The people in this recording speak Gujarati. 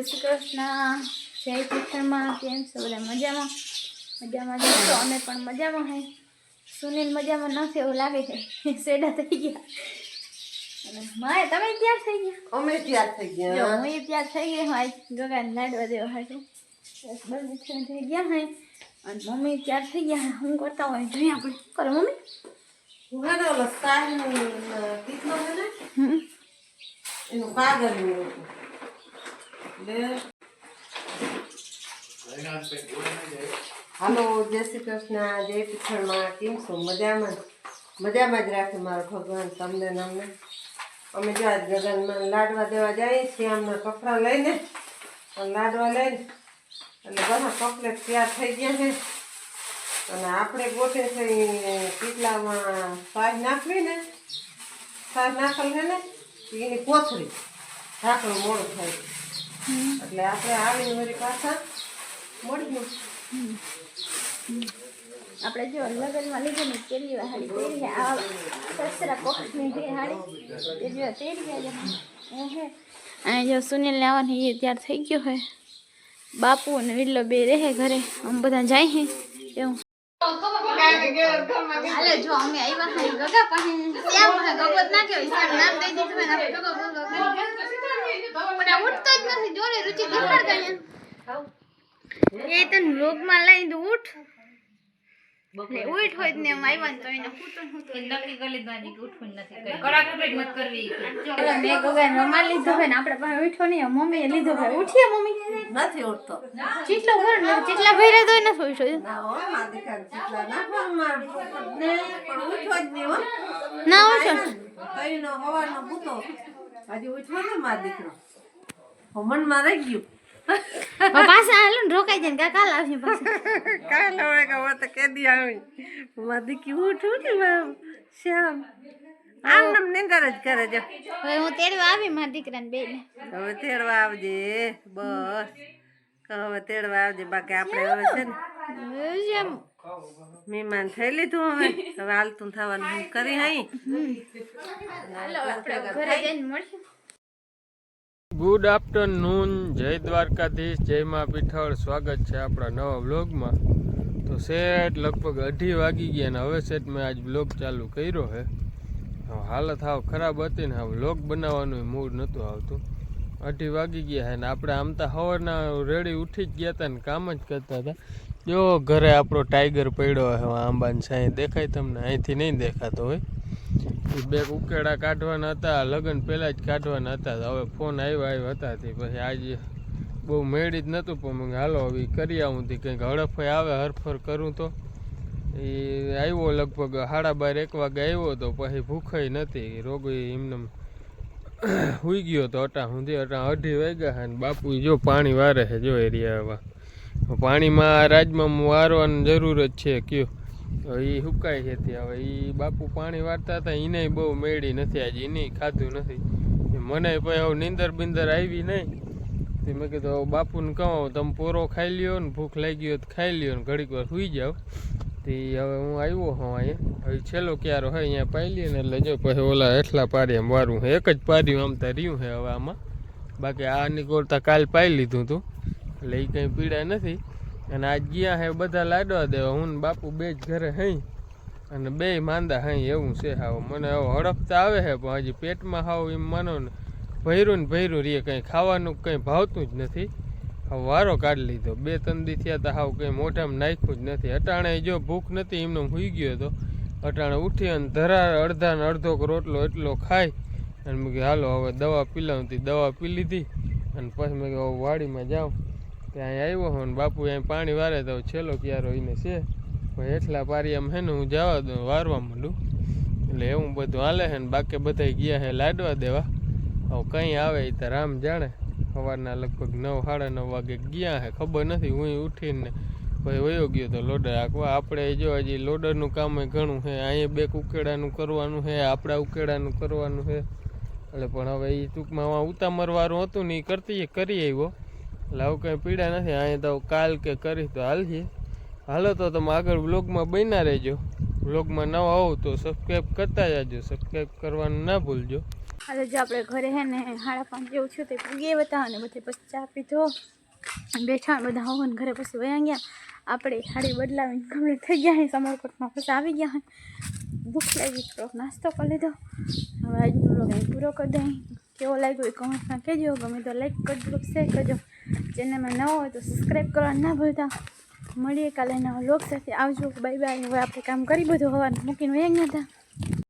જય શ્રી કૃષ્ણ. જય કૃષ્ણમાં કેમ છો? બધા મજામાં? મજામાં જશો અમે પણ મજામાં હે. સુનિલ મજામાં નથી એવું લાગે છે. સેડા થઈ ગયા. માય તમે તૈયાર થઈ ગયા? અમે તૈયાર થઈ ગયા. તૈયાર થઈ ગઈ હું ગગાને લાડવા દેવા હાટું. બસ થઈ ગયા હે. અને મમ્મી તૈયાર થઈ ગયા હું. કરતા હોય જોઈએ આપણે. કરો મમ્મી. હું હે ઓલો ને? એનું કાગળનું હાલો, જય શ્રી કૃષ્ણ, જય પિથળમાં કેમ છો? મજામાં મજામાં જ રાખે મારો ભગવાન, તમને અમને અમે જો આજ ગગનમાં લાડવા દેવા જઈએ છીએ, આમના કપડાં લઈને લાડવા લઈને એટલે બધા કપલેટ તૈયાર થઈ ગયા છે. અને આપણે ગોઠે છે ઈ કેટલામાં સાજ નાખવી ને, સાજ નાખેલ છે ને એની કોથળી, ઢાંકણું મોડું થાય એટલે આપણે આવીને વળી પાછા મળીએ. આપણે જો લગ્નમાં લીધેલી પેલી વાર હાડી પહેરી આ સસરા કોખની જે હાડી એ જો પહેરી ગયા એ હે અને જો સુનિલને આવવાની એ ત્યાર થઈ ગયો હોય બાપુ અને વિલ્લો બે રહે ઘરે. આમ બધા જાય હે. એવું. હાલે જો અમે આવ્યા ગગા પાસે. ગગત નામ દઈ દીધું પણ આ ઉઠતો જ નથી. જો રુચિ દેખાડ ગઈ એ તને રોગમાં લઈને દઉં ઉઠ. ને ઉઠ હોય ને એમ આવ્યા તો એને હૂતું ને નક્કી કરી લીધું કે ઉઠવું નથી કરી કડાકૂટ મત કરવી. એટલે મેં ગગા રમા લીધો હોય ને આપણે પાસે ઉઠો નહીં. મમ્મીએ લીધો ભાઈ ઉઠીએ મમ્મી. નથી ઉઠતો. ચીટલો ભર ને ચીટલા ભર્યા તો નથી ઉઠ્યો. ના હો મારા દીકરાને ચીટલા નાખવાનું માર ને પણ ઉઠવો જ નહીં હો. ના ઉઠો કઈનો હવાનો બૂતો હજી ઉઠવો ને મારો દીકરો. હો મનમાં ગયું. પાછા હાલો ને રોકાઈ જાય ને કાકા કાલ આવશે પાછા. કાલ હવે કે હવે તો કેદી આવી. મારી દીકરી ઉઠું ને શ્યામ. આમ નામ નિંદર જ કરે જો હવે હું તેડવા આવી મારા દીકરાને બેને. હવે તેડવા આવજે. બસ. હવે તેડવા આવજે. બાકી આપણે હવે છે ને જેમ મહેમાન થઈ લીધું હવે હવે હાલતું થવાનું કરી હઈ. હાલો આપણે ઘરે જઈને મળશું. ગુડ આફ્ટરનૂન જય દ્વારકાધીશ જય મા પીઠળ સ્વાગત છે આપણા નવા વ્લોગમાં. તો સેટ લગભગ અઢી વાગી ગયા ને હવે સેટ મેં આજ વ્લોગ ચાલુ કર્યો છે હાલત હાવ ખરાબ હતી ને હવે વ્લોગ બનાવવાનું મૂડ નહોતું આવતું. અઢી વાગી ગયા હે ને આપણે આમ તો સવારના રેડી ઉઠી જ ગયા હતા ને કામ જ કરતા હતા. જો ઘરે આપણો ટાઈગર પડ્યો હે આંબાની સાંઈ દેખાય તમને? અહીંથી નહીં દેખાતો હોય. એ બે ઉકેડા કાઢવાના હતા, લગ્ન પહેલાં જ કાઢવાના હતા. હવે ફોન આવ્યા આવ્યા હતા પછી આજે બહુ મેળી જ નહોતું, પણ હાલો, હવે કરી આવું તી. કંઈક હડફાઈ આવે, હરફર કરું તો. એ આવ્યો લગભગ સાડા બાર, એક વાગે આવ્યો તો પછી ભૂખાઈ નથી રોગ એમને હુઈ ગયો તો અટા સુધી, અટા અઢી વાગ્યા છે ને બાપુ જો પાણી વારે છે જો એરિયામાં. પાણીમાં રાજમાં વારવાની જરૂર જ છે, કયો. એ સુકાઈ છે ત્યાં? હવે એ બાપુ પાણી વારતા હતા એને બહુ મેળી નથી આજે એને ખાધું નથી. મને પછી હવે નીંદર બિંદર આવી નહીં તે મેં કીધું બાપુને કહો, તમે પોરો ખાઈ લ્યો ને, ભૂખ લાગી હોય તો ખાઈ લ્યો ને, ઘડીક વાર સુઈ જાઓ. તે હવે હું આવ્યો હું અહીંયા. હવે છેલ્લો ક્યારો હોય અહીંયા લઈએ ને એટલે જો પછી ઓલા હેઠલા એમ વારું એક જ પાર્યું આમ તો રહ્યું છે હવે આમાં. બાકી આ નીકળતા કાલ પાઈ લીધું હતું એટલે એ કંઈ પીડા નથી. અને આજ ગયા હે બધા લાડવા દેવા. હું બાપુ બે જ ઘરે હઈ. અને બે માંદા હઈ, એવું છે હાવ. મને હવે હડપતા આવે છે, પણ હજી પેટમાં હાવ એમ માનો ને, ભૈરું ને ભૈરું રે, કંઈ ખાવાનું કંઈ ભાવતું જ નથી. વારો કાઢી લીધો. બે, ત્રણ દી થયા તો હાવ કંઈ મોઢામાં નાખ્યું જ નથી. અટાણે જો ભૂખ નથી, એમને હુઈ ગયો હતો અટાણે ઉઠી અને ધરાર અડધા ને અડધો રોટલો એટલો ખાઈ અને મેં કીધું, હાલો, હવે દવા પીલાવતી દવા પી લીધી અને પછી મેં કીધું વાડીમાં જાઉં. ત્યાં આવ્યો હો ને બાપુ અહીં પાણી વારે તો છેલ્લો ક્યારો એને છે. પછી એટલા પારિયામાં હે ને હું જવા દઉં, વારવા માંડું. એટલે એવું બધું હાલે છે ને બાકી બધા ગયા હે લાડવા દેવા. હવે કંઈ આવે એ તો રામ જાણે. સવારના લગભગ નવ, સાડા નવ વાગે ગયા હે, ખબર નથી હું ઉઠીને ભાઈ વયો ગયો તો લોડર આખવા આપણે જો હજી લોડરનું કામ ઘણું છે અહીંયા બે ઉકેડાનું કરવાનું છે આપણા ઉકેડાનું કરવાનું છે એટલે પણ હવે એ ટૂંકમાં ઉતામરવાળું હતું ને એ કરતી કરી આવ્યો. એટલે આવું કંઈ પીડા નથી, અહીંયા તો કાલ કે કરી તો હાલશે. હાલો તો તમે આગળ બ્લોગમાં બન્યા રહેજો. બ્લોગમાં નવા હોવ તો સબસ્ક્રાઈબ કરતા જાજો સબસ્ક્રાઈબ કરવાનું ના ભૂલજો. હાલે જો આપણે ઘરે હે ને હાડા પાંચ જેવું છે તે પૂગીએ બતાવો અને બધે પછી ચા પીધો બેઠા બધા બધા ને ઘરે પછી વયા ગયા. આપણે સાડી બદલાવીને ગમે થઈ ગયા હે, સમરકોટમાં પછી આવી ગયા હોય ભૂખ લાગી, થોડોક નાસ્તો કરી લીધો. હવે આજનો અહીં પૂરો કરી દઈ કેવો લાગ્યો એ કમેન્ટમાં કહેજો. ગમે તો લાઈક કરજો શેર કરજો. ચેનલમાં નવો હોય તો સબસ્ક્રાઈબ કરવાનું ના ભૂલતા. મળીએ કાલે નવા લોક સાથે. આવજો. બાય બાય હવે આપણે કામ કરી બધું હવાનું મૂકીને વયા ગયા હતા.